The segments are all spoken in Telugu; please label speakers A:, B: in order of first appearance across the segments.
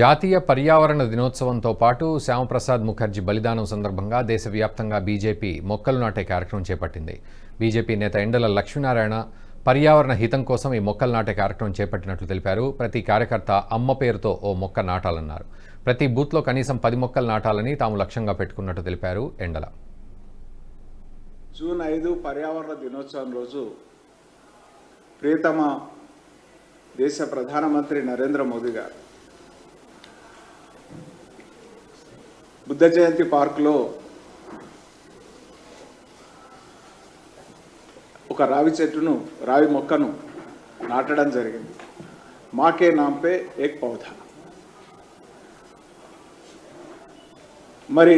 A: జాతీయ పర్యావరణ దినోత్సవంతో పాటు శ్యామప్రసాద్ ముఖర్జీ బలిదానం సందర్భంగా దేశవ్యాప్తంగా బీజేపీ మొక్కలు నాటే కార్యక్రమం చేపట్టింది. బీజేపీ నేత ఎండల లక్ష్మీనారాయణ పర్యావరణ హితం కోసం ఈ మొక్కలు నాటే కార్యక్రమం చేపట్టినట్లు తెలిపారు. ప్రతి కార్యకర్త అమ్మ పేరుతో ఓ మొక్క నాటాలన్నారు. ప్రతి బూత్లో కనీసం పది మొక్కలు నాటాలని తాము లక్ష్యంగా పెట్టుకున్నట్టు తెలిపారు ఎండల.
B: జూన్ ఐదు పర్యావరణ దినోత్సవం రోజు ప్రియతమ దేశ ప్రధానమంత్రి నరేంద్ర మోదీ గారు బుద్ధ జయంతి పార్కులో ఒక రావి చెట్టును రావి మొక్కను నాటడం జరిగింది. మాకే నాంపే ఏక్ పౌధ. మరి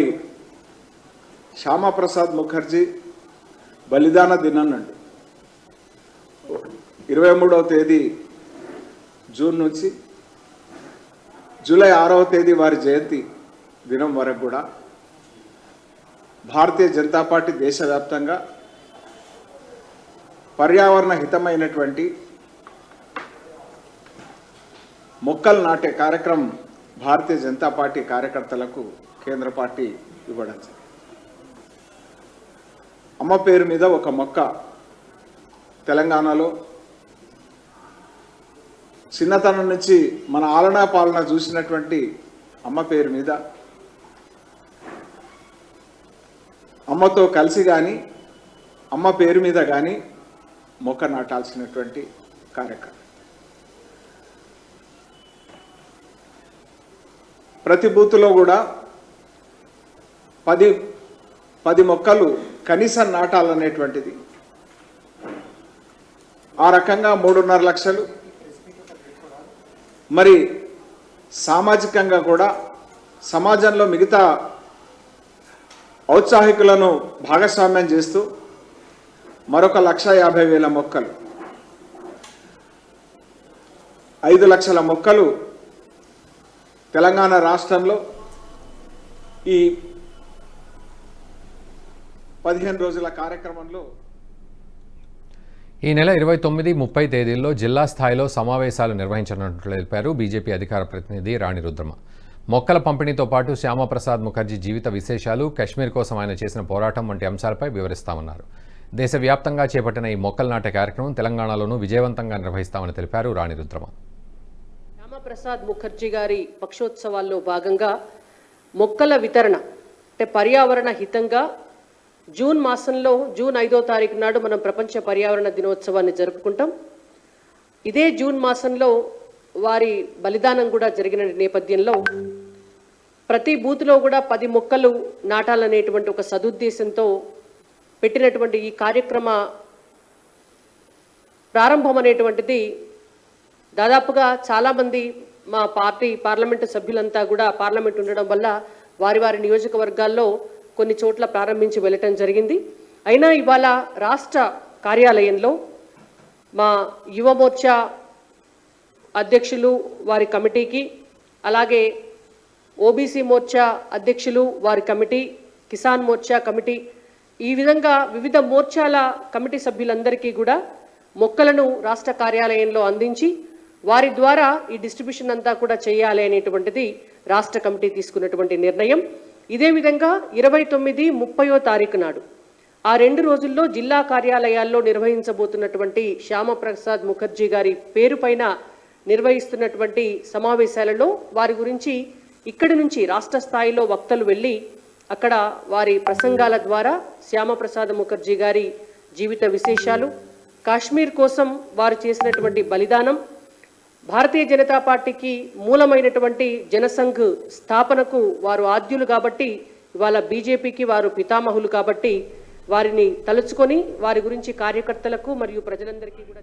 B: శ్యామాప్రసాద్ ముఖర్జీ బలిదాన దినం ఇరవై మూడవ తేదీ జూన్ నుంచి జూలై ఆరవ తేదీ వారి జయంతి దినం వరకు కూడా భారతీయ జనతా పార్టీ దేశవ్యాప్తంగా పర్యావరణ హితమైనటువంటి మొక్కలు నాటే కార్యక్రమం భారతీయ జనతా పార్టీ కార్యకర్తలకు కేంద్ర పార్టీ ఇవ్వడం జరిగింది. అమ్మ పేరు మీద ఒక మొక్క తెలంగాణలో చిన్నతనం నుంచి మన ఆలనా పాలన చూసినటువంటి అమ్మ పేరు మీద అమ్మతో కలిసి కానీ అమ్మ పేరు మీద కానీ మొక్క నాటాల్సినటువంటి కార్యక్రమం. ప్రతి బూత్లో కూడా పది పది మొక్కలు కనీసం నాటాలనేటువంటిది. ఆ రకంగా మూడున్నర లక్షలు. మరి సామాజికంగా కూడా సమాజంలో మిగతా ఔత్సాహికులను భాగస్వామ్యం చేస్తూ మరొక లక్ష యాభై వేల మొక్కలు. ఐదు లక్షల మొక్కలు తెలంగాణ రాష్ట్రంలో ఈ పదిహేను రోజుల కార్యక్రమంలో
A: ఈ నెల ఇరవై తొమ్మిది ముప్పై తేదీల్లో జిల్లా స్థాయిలో సమావేశాలు నిర్వహించనున్నట్లు తెలిపారు బీజేపీ అధికార ప్రతినిధి రాణి రుద్రమ. మొక్కల పంపిణీతో పాటు శ్యామప్రసాద్ ముఖర్జీ జీవిత విశేషాలు కశ్మీర్ కోసం ఆయన చేసిన పోరాటం వంటి అంశాలపై వివరిస్తామన్నారు. దేశవ్యాప్తంగా చేపట్టిన ఈ మొక్కలు నాటే కార్యక్రమం తెలంగాణలోనూ విజయవంతంగా నిర్వహిస్తామని తెలిపారు రాణి రుద్రమ.
C: శ్యామప్రసాద్ ముఖర్జీ గారి పక్షోత్సవాల్లో భాగంగా మొక్కల వితరణ అంటే పర్యావరణ హితంగా జూన్ మాసంలో జూన్ ఐదో తారీఖు నాడు మనం ప్రపంచ పర్యావరణ దినోత్సవాన్ని జరుపుకుంటాం. ఇదే జూన్ మాసంలో వారి బలిదానం కూడా జరిగిన నేపథ్యంలో ప్రతి బూత్లో కూడా పది మొక్కలు నాటాలనేటువంటి ఒక సదుద్దేశంతో పెట్టినటువంటి ఈ కార్యక్రమ ప్రారంభం అనేటువంటిది దాదాపుగా చాలామంది మా పార్టీ పార్లమెంటు సభ్యులంతా కూడా పార్లమెంట్ ఉండడం వల్ల వారి వారి నియోజకవర్గాల్లో కొన్ని చోట్ల ప్రారంభించి వెళ్ళటం జరిగింది. అయినా ఇవాళ రాష్ట్ర కార్యాలయంలో మా యువమోర్చా అధ్యక్షులు వారి కమిటీకి అలాగే ఓబీసీ మోర్చా అధ్యక్షులు వారి కమిటీ కిసాన్ మోర్చా కమిటీ ఈ విధంగా వివిధ మోర్చాల కమిటీ సభ్యులందరికీ కూడా మొక్కలను రాష్ట్ర కార్యాలయంలో అందించి వారి ద్వారా ఈ డిస్ట్రిబ్యూషన్ అంతా కూడా చేయాలి అనేటువంటిది రాష్ట్ర కమిటీ తీసుకున్నటువంటి నిర్ణయం. ఇదే విధంగా ఇరవై తొమ్మిది ముప్పయో తారీఖు నాడు ఆ రెండు రోజుల్లో జిల్లా కార్యాలయాల్లో నిర్వహించబోతున్నటువంటి శ్యామప్రసాద్ ముఖర్జీ గారి పేరు పైన నిర్వహిస్తున్నటువంటి సమావేశాలలో వారి గురించి ఇక్కడి నుంచి రాష్ట్ర స్థాయిలో వక్తలు వెళ్ళి అక్కడ వారి ప్రసంగాల ద్వారా శ్యామప్రసాద్ ముఖర్జీ గారి జీవిత విశేషాలు కాశ్మీర్ కోసం వారు చేసినటువంటి బలిదానం భారతీయ జనతా పార్టీకి మూలమైనటువంటి జనసంఘ్ స్థాపనకు వారు ఆద్యులు కాబట్టి ఇవాళ బీజేపీకి వారు పితామహులు కాబట్టి వారిని తలుచుకొని వారి గురించి కార్యకర్తలకు మరియు ప్రజలందరికీ కూడా